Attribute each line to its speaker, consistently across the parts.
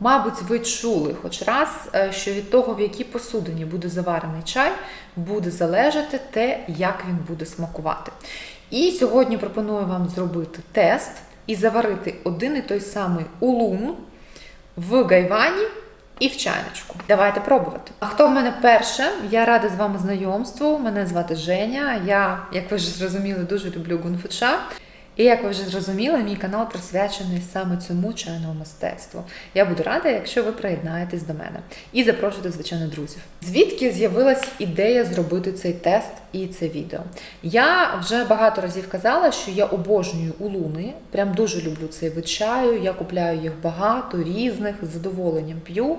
Speaker 1: Мабуть, ви чули хоч раз, е, що від того, в якій посудині буде заварений чай, буде залежати те, як він буде смакувати. І сьогодні пропоную вам зробити тест і заварити один і той самий улун в гайвані і в чайничку. Давайте пробувати. А хто в мене перше? Я рада з вами знайомству. Мене звати Женя. Я, як ви вже зрозуміли, дуже люблю гунфуча. І як ви вже зрозуміли, мій канал присвячений саме цьому чайному мистецтву. Я буду рада, якщо ви приєднаєтесь до мене і запрошуйте, звичайно, друзів. Звідки з'явилась ідея зробити цей тест і це відео? Я вже багато разів казала, що я обожнюю улуни, прям дуже люблю цей вид чаю. Я купляю їх багато, різних, з задоволенням п'ю.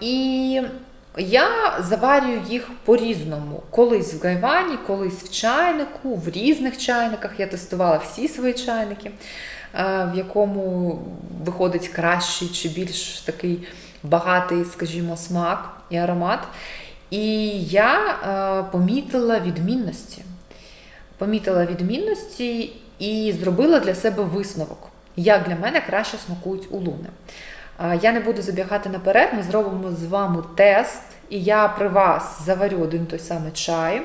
Speaker 1: І я заварюю їх по-різному. Колись в гайвані, колись в чайнику, в різних чайниках. Я тестувала всі свої чайники, е, в якому виходить кращий чи більш такий багатий, скажімо, смак і аромат. І я е, помітила відмінності. Помітила відмінності і зробила для себе висновок, як для мене краще смакують улуни. Я не буду забігати наперед, ми зробимо з вами тест, і я при вас заварю один той самий чай,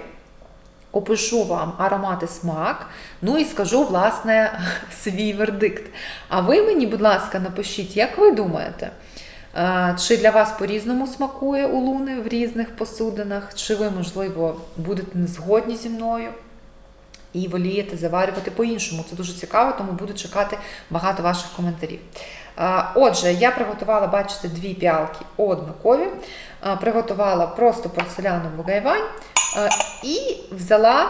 Speaker 1: опишу вам аромат і смак, ну і скажу, власне, свій вердикт. А ви мені, будь ласка, напишіть, як ви думаєте, чи для вас по-різному смакує улуни в різних посудинах, чи ви, можливо, будете не згодні зі мною? І волієте заварювати по-іншому. Це дуже цікаво, тому буду чекати багато ваших коментарів. Отже, я приготувала, бачите, дві піалки однакові. Приготувала просто порцелянову гайвань і взяла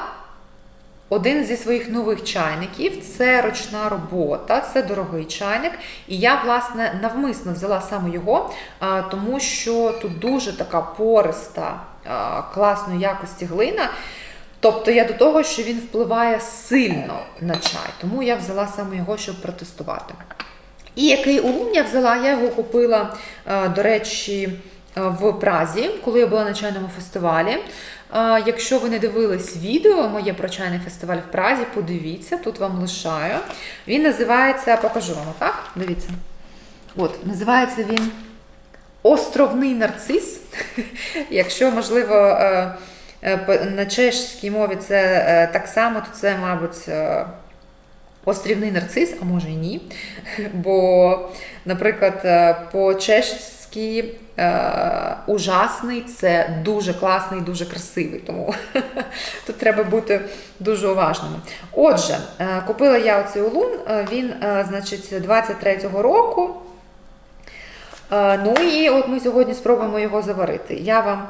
Speaker 1: один зі своїх нових чайників. Це ручна робота, це дорогий чайник. І я, власне, навмисно взяла саме його, тому що тут дуже така пориста, класної якості глина. Тобто я до того, що він впливає сильно на чай, тому я взяла саме його, щоб протестувати. І який улун я взяла, я його купила, е, до речі, е, в Празі, коли я була на чайному фестивалі. Е, Якщо ви не дивились відео моє про чайний фестиваль в Празі, подивіться, тут вам лишаю. Він називається, покажу вам, так? Дивіться. От, називається він Островний нарцис. Якщо, можливо, на чешській мові це е, так само, то це, мабуть, е, острівний нарцис, а може і ні. Бо, наприклад, е, по-чешськи е, ужасний це дуже класний, дуже красивий. Тому тут треба бути дуже уважними. Отже, е, купила я оцей улун, е, він, е, значить, 23-го року. Е, Ну і от ми сьогодні спробуємо його заварити. Я вам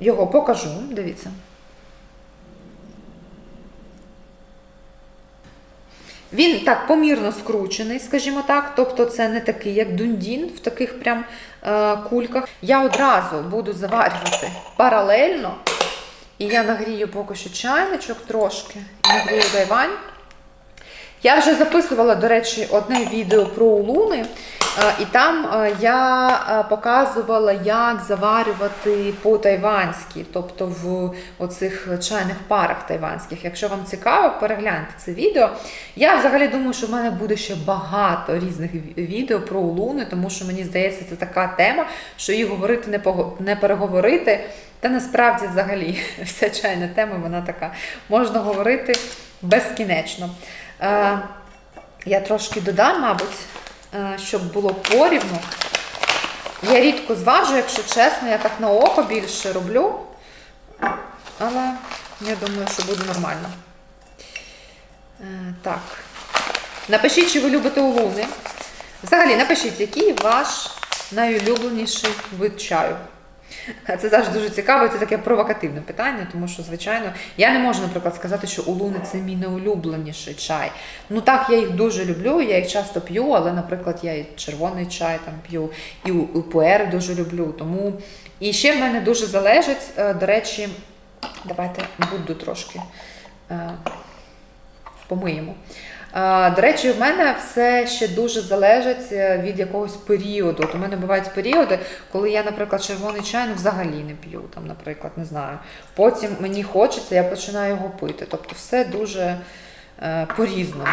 Speaker 1: його покажу. Дивіться. Він так помірно скручений, скажімо так. Тобто це не такий, як дундін в таких прям е, кульках. Я одразу буду заварювати паралельно. І я нагрію поки що чайничок трошки. Нагрію гайвань. Я вже записувала, до речі, одне відео про улуни, і там е, я е, показувала, як заварювати по-тайванськи, тобто в оцих чайних парах тайванських. Якщо вам цікаво, перегляньте це відео. Я взагалі думаю, що в мене буде ще багато різних відео про улуни, тому що мені здається, це така тема, що її говорити не переговорити. Та насправді, взагалі, вся чайна тема, вона така. Можна говорити безкінечно. Е, я трошки додам, мабуть, е, щоб було порівну. Я рідко зважу, якщо чесно, я так на око більше роблю. Але я думаю, що буде нормально. Е, так. Напишіть, чи ви любите улуни. Взагалі, напишіть, який ваш найулюбленіший вид чаю. Це завжди дуже цікаво, це таке провокативне питання, тому що, звичайно, я не можу, наприклад, сказати, що улуни це мій найулюбленіший чай. Ну так, я їх дуже люблю, я їх часто п'ю, але, наприклад, я і червоний чай там п'ю, і пуери дуже люблю. Тому і ще в мене дуже залежить, е, до речі, давайте буду трошки е, помиємо. До речі, в мене все ще дуже залежить е, від якогось періоду. От у мене бувають періоди, коли я, наприклад, червоний чай ну, взагалі не п'ю, там, наприклад, не знаю. Потім мені хочеться, я починаю його пити. Тобто все дуже е, по-різному.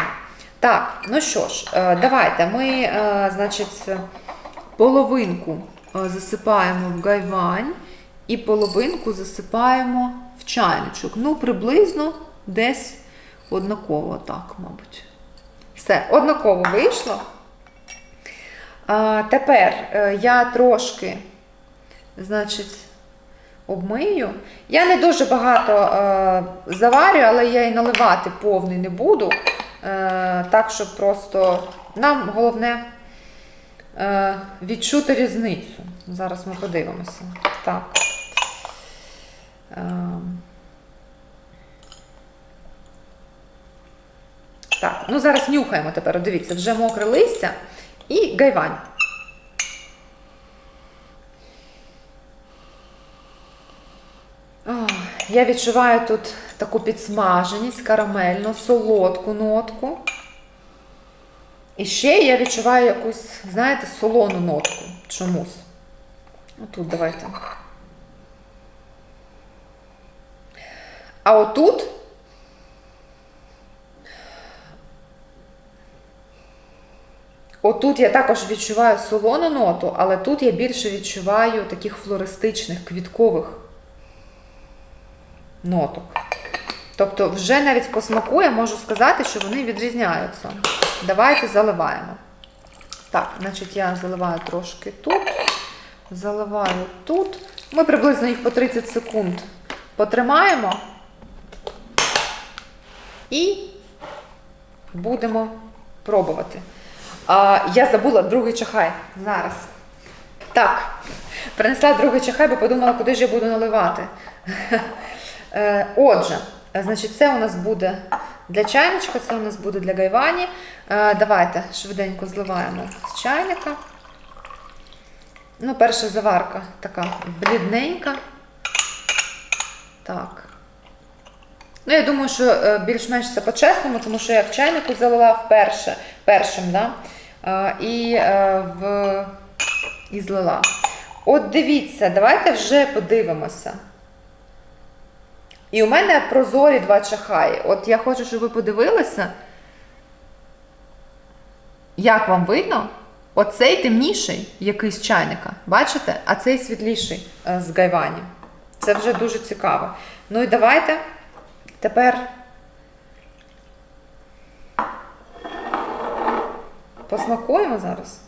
Speaker 1: Так, ну що ж, е, давайте ми, е, значить, половинку е, засипаємо в гайвань і половинку засипаємо в чайничок. Ну, приблизно десь однаково, так, мабуть. Все, однаково вийшло. Тепер е, я трошки, значить, обмию. Я не дуже багато е, заварю, але я і наливати повний не буду. Е, так, щоб просто нам головне е, відчути різницю. Зараз ми подивимося. Так. Так, ну зараз нюхаємо тепер. Дивіться, вже мокре листя і гайвань. Ах, Я відчуваю тут таку підсмаженість, карамельну, солодку нотку. І ще я відчуваю якусь, знаєте, солону нотку чомусь. Отут давайте. А отут Отут я також відчуваю солону ноту, але тут я більше відчуваю таких флористичних, квіткових ноток. Тобто, вже навіть по смаку я можу сказати, що вони відрізняються. Давайте заливаємо. Так, значить, я заливаю трошки тут, заливаю тут. Ми приблизно їх по 30 секунд потримаємо і будемо пробувати. А, я забула другий чахай. Зараз. Так, принесла другий чахай, бо подумала, куди ж я буду наливати. Е, Отже, значить, це у нас буде для чайничка, це у нас буде для гайвані. Е, Давайте швиденько зливаємо з чайника. Ну, перша заварка така блідненька. Так. Ну, я думаю, що е, більш-менш це по-чесному, тому що я в чайнику залила вперше, першим, да? Е, і, е, в... і злила. От дивіться, давайте вже подивимося. І у мене прозорі два чахаї. От я хочу, щоб ви подивилися, як вам видно? Оцей темніший якийсь чайника, бачите? А цей світліший з гайвані. Це вже дуже цікаво. Ну і давайте тепер посмакуємо зараз.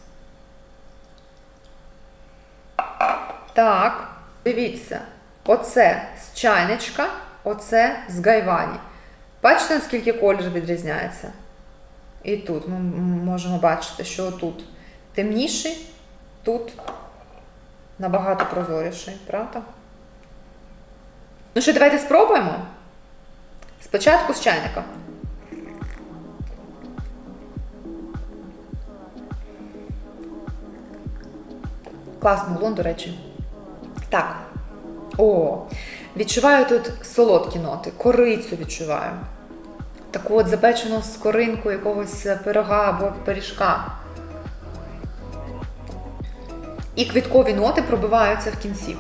Speaker 1: Так, дивіться, оце з чайничка, оце з гайвані. Бачите, наскільки колір відрізняється? І тут ми можемо бачити, що тут темніший, тут набагато прозоріший, правда? Ну що, давайте спробуємо. Спочатку з чайника. Класний лон, до речі. Так. О, відчуваю тут солодкі ноти, корицю відчуваю. Таку от запечену скоринку якогось пирога або пиріжка. І квіткові ноти пробиваються в кінці.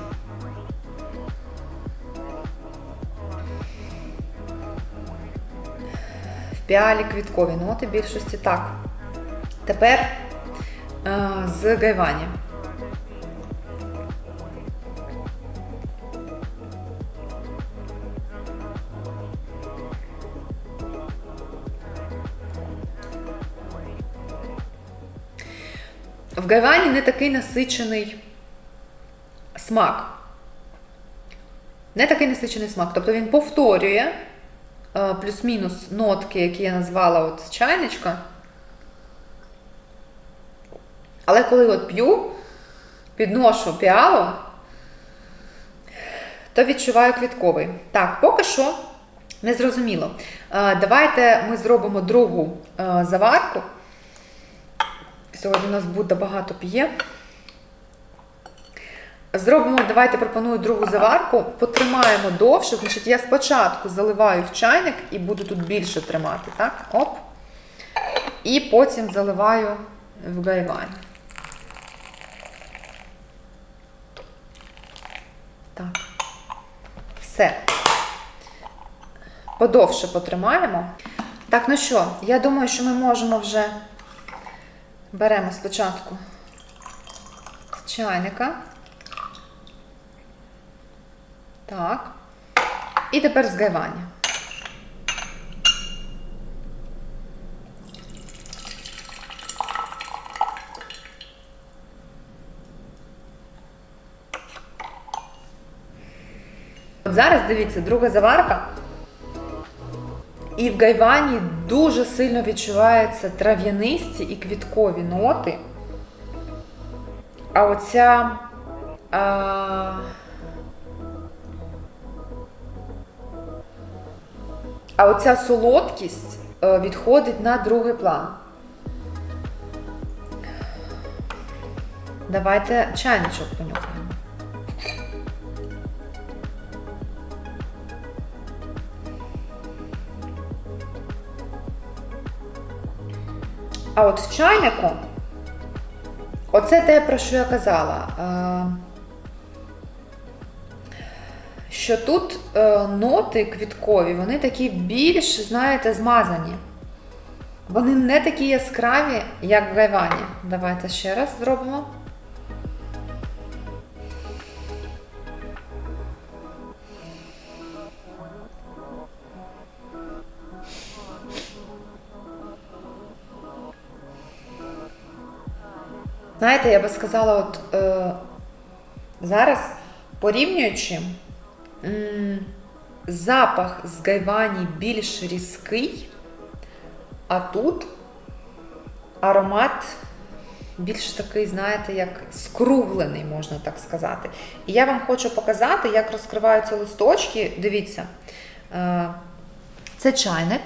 Speaker 1: Піалі квіткові ноти більшості так. Тепер е, з гайвані. В гайвані не такий насичений смак. Не такий насичений смак. Тобто він повторює плюс-мінус нотки, які я назвала от чайничка. Але коли от п'ю, підношу піалу, то відчуваю квітковий. Так, поки що не зрозуміло. Е, Давайте ми зробимо другу е, заварку. Сьогодні у нас буде багато п'є. Зробимо, давайте пропоную другу заварку, потримаємо довше. Значить, я спочатку заливаю в чайник і буду тут більше тримати, так? Оп. І потім заливаю в гайвань. Так. Все. Подовше потримаємо. Так, ну що, я думаю, що ми можемо вже Беремо спочатку чайника. Так. І тепер згайвання. От зараз дивіться, друга заварка. І в гайвані дуже сильно відчуваються трав'янисті і квіткові ноти. А оця. А... А оця солодкість е, відходить на другий план. Давайте чайничок понюхаємо. А от в чайнику, оце те, про що я казала. Що тут е, ноти квіткові, вони такі більш, знаєте, змазані. Вони не такі яскраві, як в гайвані. Давайте ще раз зробимо. Знаєте, я би сказала, от е, зараз порівнюючи, запах з гайвані більш різкий, а тут аромат більш такий, знаєте, як скруглений, можна так сказати. І я вам хочу показати, як розкриваються листочки. Дивіться, е, це чайник.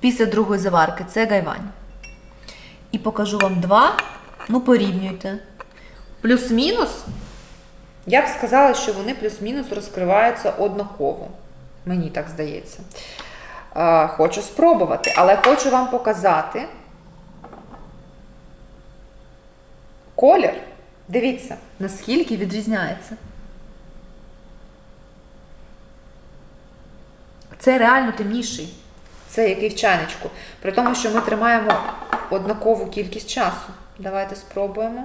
Speaker 1: Після другої заварки це гайвань. І покажу вам два. Ну, порівнюйте. Плюс-мінус. Я б сказала, що вони плюс-мінус розкриваються однаково. Мені так здається. Хочу спробувати, але хочу вам показати. Колір. Дивіться, наскільки відрізняється. Це реально темніший. Це який в чайничку. При тому, що ми тримаємо однакову кількість часу. Давайте спробуємо.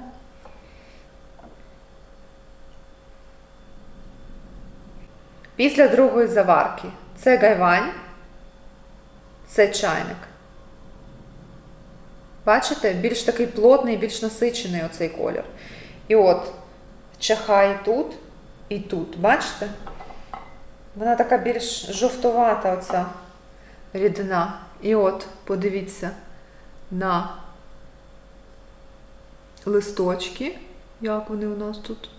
Speaker 1: Після другої заварки це гайвань, це чайник. Бачите, більш такий плотний, більш насичений оцей колір. І от чаха і тут, і тут. Бачите? Вона така більш жовтувата, оця рідина. І от, подивіться на листочки, як вони у нас тут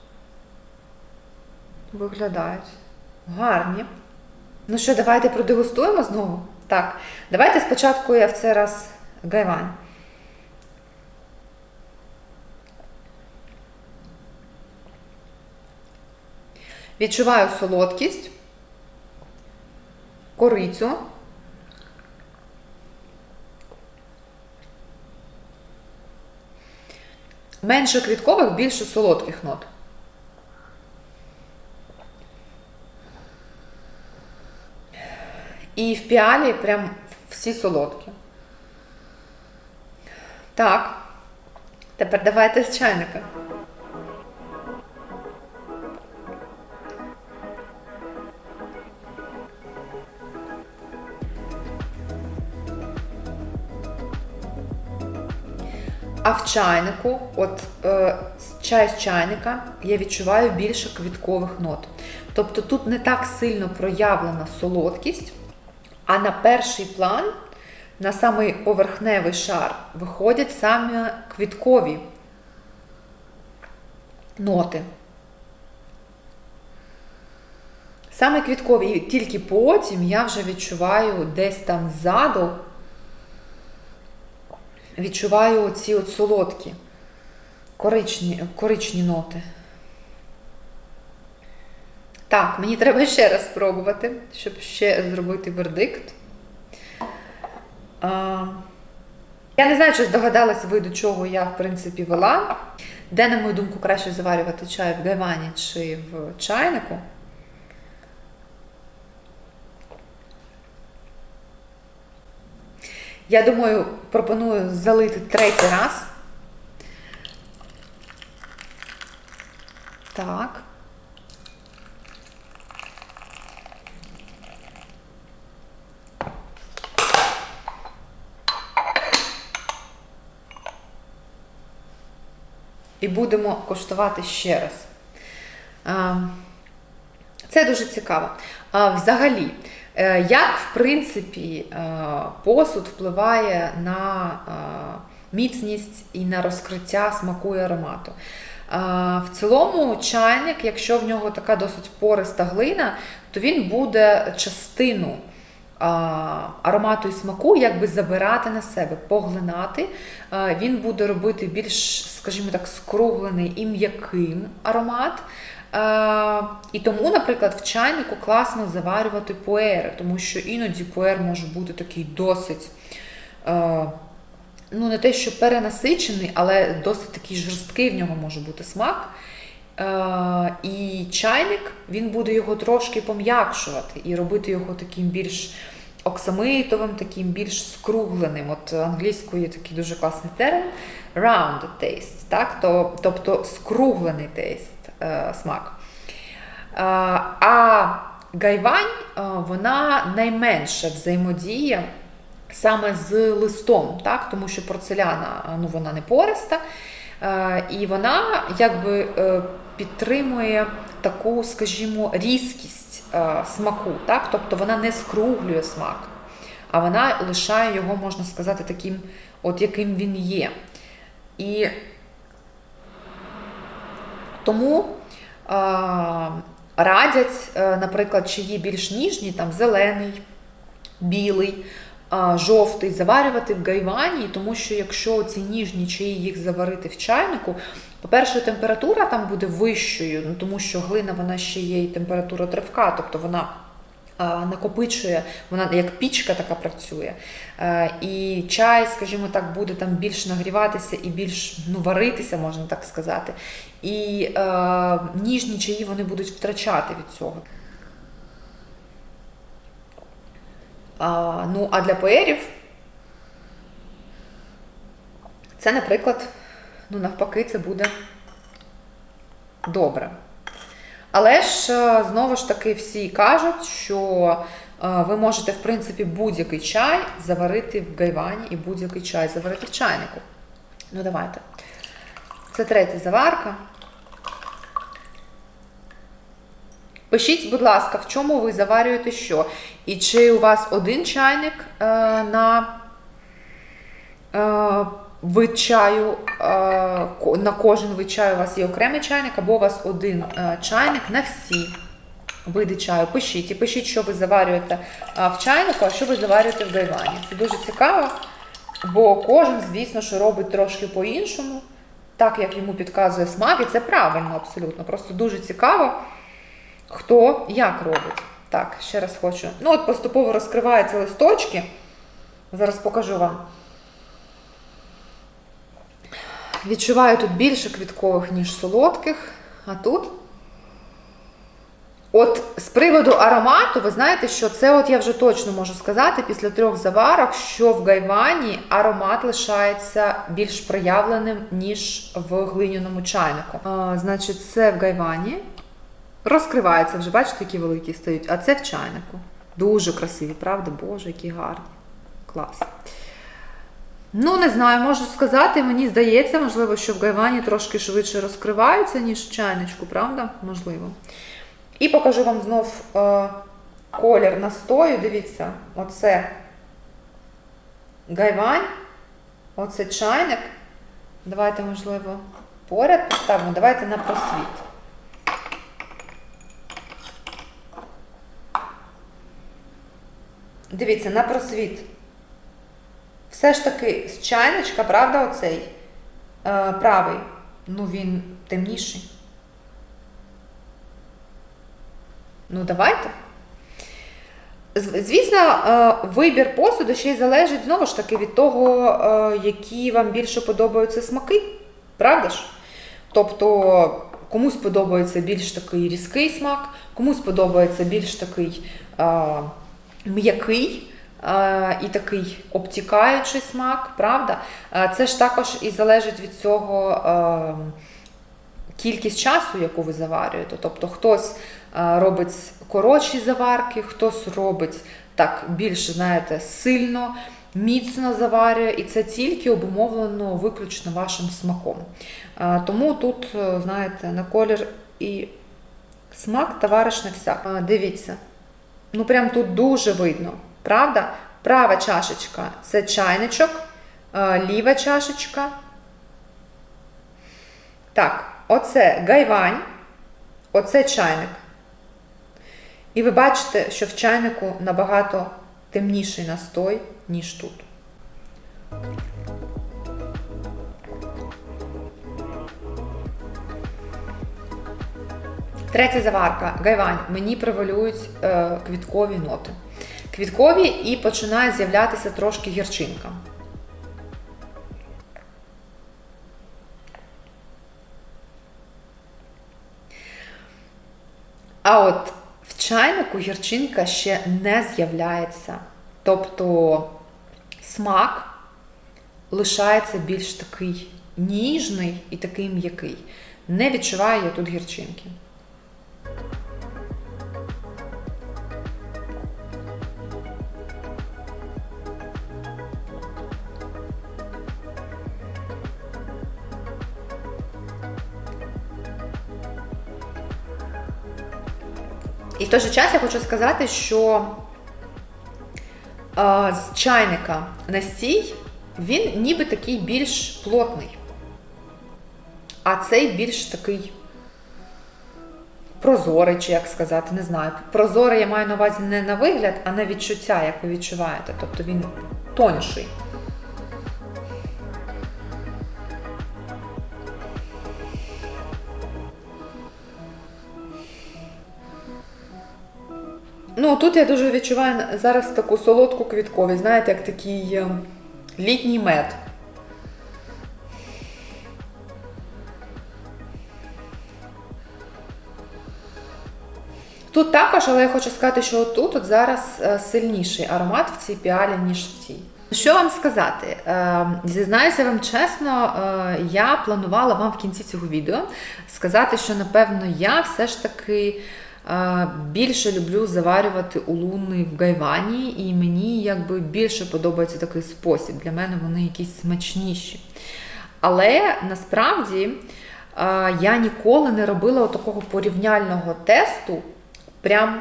Speaker 1: виглядають. Гарні. Ну що, давайте продегустуємо знову? Так, давайте спочатку я в цей раз гайвань. Відчуваю солодкість, корицю. Менше квіткових, більше солодких нот. І в піалі прям всі солодкі. Так. Тепер давайте з чайника. А в чайнику, от е, чай з чайника, я відчуваю більше квіткових нот. Тобто тут не так сильно проявлена солодкість, а на перший план, на самий поверхневий шар, виходять саме квіткові ноти. Саме квіткові, і тільки потім я вже відчуваю десь там ззаду, відчуваю оці от солодкі, коричні, коричні ноти. Так, мені треба ще раз спробувати, щоб ще зробити вердикт. А, я не знаю, чи здогадалась ви, до чого я, в принципі, вела. Де, на мою думку, краще заварювати чай в гайвані чи в чайнику. Я думаю, пропоную залити третій раз. Так. І будемо коштувати ще раз. Це дуже цікаво. Взагалі, е, як в принципі е, посуд впливає на е, міцність і на розкриття смаку і аромату. В цілому, чайник, якщо в нього така досить пориста глина, то він буде частину аромату і смаку якби забирати на себе, поглинати. Він буде робити більш, скажімо так, скруглений і м'яким аромат. І тому, наприклад, в чайнику класно заварювати пуери, тому що іноді пуер може бути такий досить. Ну, не те, що перенасичений, але досить такий жорсткий в нього може бути смак. Е, і чайник він буде його трошки пом'якшувати і робити його таким більш оксамитовим, таким більш скругленим. От англійською такий дуже класний термін rounded taste, так? То, тобто скруглений тейст, смак. Е, а гайвань е, вона найменша взаємодія саме з листом, так? тому що порцеляна ну, вона не пориста. І вона якби підтримує таку, скажімо, різкість е, смаку, так? тобто вона не скруглює смак, а вона лишає його, можна сказати, таким, от яким він є. І тому е, радять, е, наприклад, чиї більш ніжні, там зелений, білий, жовтий, заварювати в гайвані, тому що якщо ці ніжні чаї їх заварити в чайнику, по-перше, температура там буде вищою, ну, тому що глина вона ще є і температура тривка, тобто вона накопичує, вона як пічка така працює. І чай, скажімо так, буде там більш нагріватися і більш ну, варитися, можна так сказати. І е, ніжні чаї вони будуть втрачати від цього. А, Ну, а для поерів це, наприклад, ну, навпаки, це буде добре. Але ж, е, знову ж таки, всі кажуть, що е, ви можете, в принципі, будь-який чай заварити в гайвані і будь-який чай заварити в чайнику. Ну, давайте. Це третя заварка. Пишіть, будь ласка, в чому ви заварюєте що? І чи у вас один чайник е, на е, вид чаю, е, на кожен вид чаю у вас є окремий чайник, або у вас один е, чайник на всі види чаю. Пишіть і пишіть, що ви заварюєте е, в чайнику, а що ви заварюєте в гайвані. Це дуже цікаво, бо кожен, звісно, що робить трошки по-іншому, так як йому підказує смак, і це правильно абсолютно. Просто дуже цікаво, хто як робить. Так, ще раз хочу. Ну, от поступово розкриваються листочки. Зараз покажу вам. Відчуваю тут більше квіткових, ніж солодких, а тут. От з приводу аромату, ви знаєте, що це от я вже точно можу сказати після трьох заварок, що в гайвані аромат лишається більш проявленим, ніж в глиняному чайнику. А, Значить, це в гайвані. Розкривається вже, бачите, які великі стають, а це в чайнику. Дуже красиві, правда? Боже, які гарні. Клас. Ну, не знаю, можу сказати, мені здається, можливо, що в гайвані трошки швидше розкриваються, ніж в чайничку, правда? Можливо. І покажу вам знов е, колір настою. Дивіться, оце гайвань, оце чайник. Давайте, можливо, поряд поставимо. Давайте на просвіт. Дивіться, на просвіт. Все ж таки з чайничка, правда, оцей е, правий, ну він темніший. Ну, давайте. Звісно, е, вибір посуду ще й залежить знову ж таки від того, е, які вам більше подобаються смаки, правда ж? Тобто комусь подобається більш такий різкий смак, комусь подобається більш такий е, м'який і такий обтікаючий смак, правда? Це ж також і залежить від цього кількість часу, яку ви заварюєте. Тобто хтось е, робить коротші заварки, хтось робить так більш, знаєте, сильно, міцно заварює, і це тільки обумовлено виключно вашим смаком. Е, Тому тут, е, знаєте, на колір і смак товариш на всяк. Е, Дивіться, ну прям тут дуже видно, правда? Права чашечка це чайничок, е, ліва чашечка. Так, оце гайвань, оце чайник. І ви бачите, що в чайнику набагато темніший настой, ніж тут. Третя заварка гайвань. Мені превалюють е, квіткові ноти. Квіткові і починає з'являтися трошки гірчинка. А от в чайнику гірчинка ще не з'являється. Тобто смак лишається більш такий ніжний і такий м'який. Не відчуваю я тут гірчинки. І в той же час я хочу сказати, що е, з чайника настій він ніби такий більш плотний, а цей більш такий прозорий, чи як сказати, не знаю. Прозорий я маю на увазі не на вигляд, а на відчуття, як ви відчуваєте. Тобто він тонший. Ну, тут я дуже відчуваю зараз таку солодку квітковість, знаєте, як такий е, літній мед. Тут також, але я хочу сказати, що тут от зараз е, сильніший аромат в цій піалі, ніж в цій. Що вам сказати? Е, Зізнаюся вам чесно, е, я планувала вам в кінці цього відео сказати, що напевно я все ж таки більше люблю заварювати улуни в гайвані, і мені якби більше подобається такий спосіб. Для мене вони якісь смачніші. Але насправді я ніколи не робила такого порівняльного тесту. Прям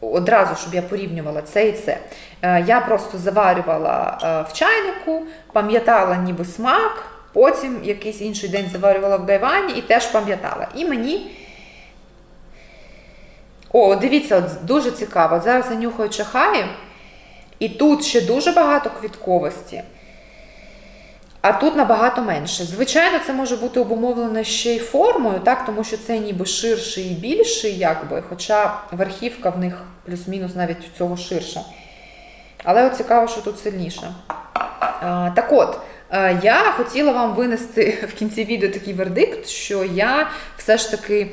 Speaker 1: одразу, щоб я порівнювала це і це. Е, Я просто заварювала е, в чайнику, пам'ятала ніби смак, потім якийсь інший день заварювала в гайвані і теж пам'ятала. І мені. О, дивіться, от дуже цікаво. Зараз я нюхаю чахаю, і тут ще дуже багато квітковості. А тут набагато менше. Звичайно, це може бути обумовлено ще й формою, так, тому що це ніби ширший і більший, якби, хоча верхівка в них плюс-мінус навіть у цього ширша. Але от цікаво, що тут сильніше. А, так от, е, я хотіла вам винести в кінці відео такий вердикт, що я все ж таки.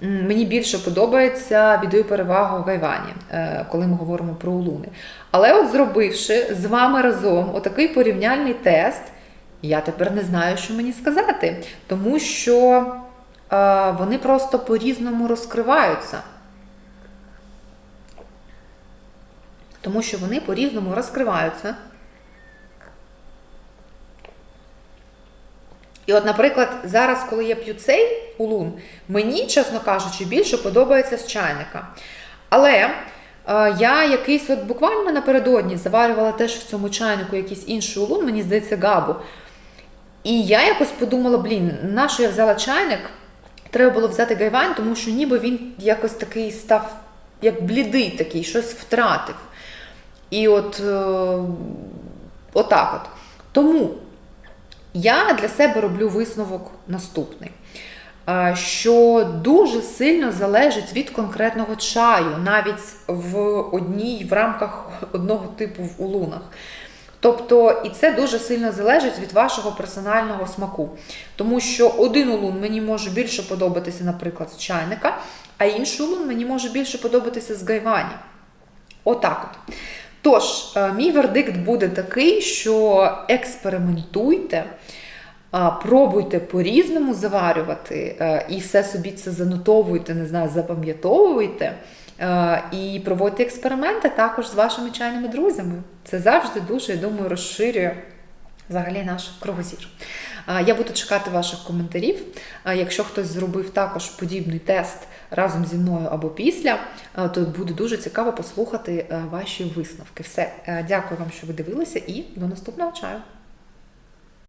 Speaker 1: Мені більше подобається віддаю перевагу гайвані, е, коли ми говоримо про улуни. Але от зробивши з вами разом отакий порівняльний тест, я тепер не знаю, що мені сказати, тому що е, вони просто по-різному розкриваються. Тому що вони по-різному розкриваються. І от, наприклад, зараз, коли я п'ю цей улун, мені, чесно кажучи, більше подобається з чайника. Але е, я якийсь от буквально напередодні заварювала теж в цьому чайнику якийсь інший улун, мені здається, габу. І я якось подумала, блін, на що я взяла чайник? Треба було взяти гайвань, тому що ніби він якось такий став, як блідий такий, щось втратив. І от е, отак от. Тому я для себе роблю висновок наступний. е, Що дуже сильно залежить від конкретного чаю, навіть в одній в рамках одного типу в улунах. Тобто, і це дуже сильно залежить від вашого персонального смаку. Тому що один улун мені може більше подобатися, наприклад, з чайника, а інший улун мені може більше подобатися з гайвані. Отак от. Тож, е, мій вердикт буде такий, що експериментуйте. Пробуйте по-різному заварювати е, і все собі це занотовуйте, не знаю, запам'ятовуйте. Е, І проводьте експерименти також з вашими чайними друзями. Це завжди дуже, я думаю, розширює взагалі наш кругозір. Я буду чекати ваших коментарів. Якщо хтось зробив також подібний тест разом зі мною або після, то буде дуже цікаво послухати е, ваші висновки. Все, Е, дякую вам, що ви дивилися, і до наступного чаю.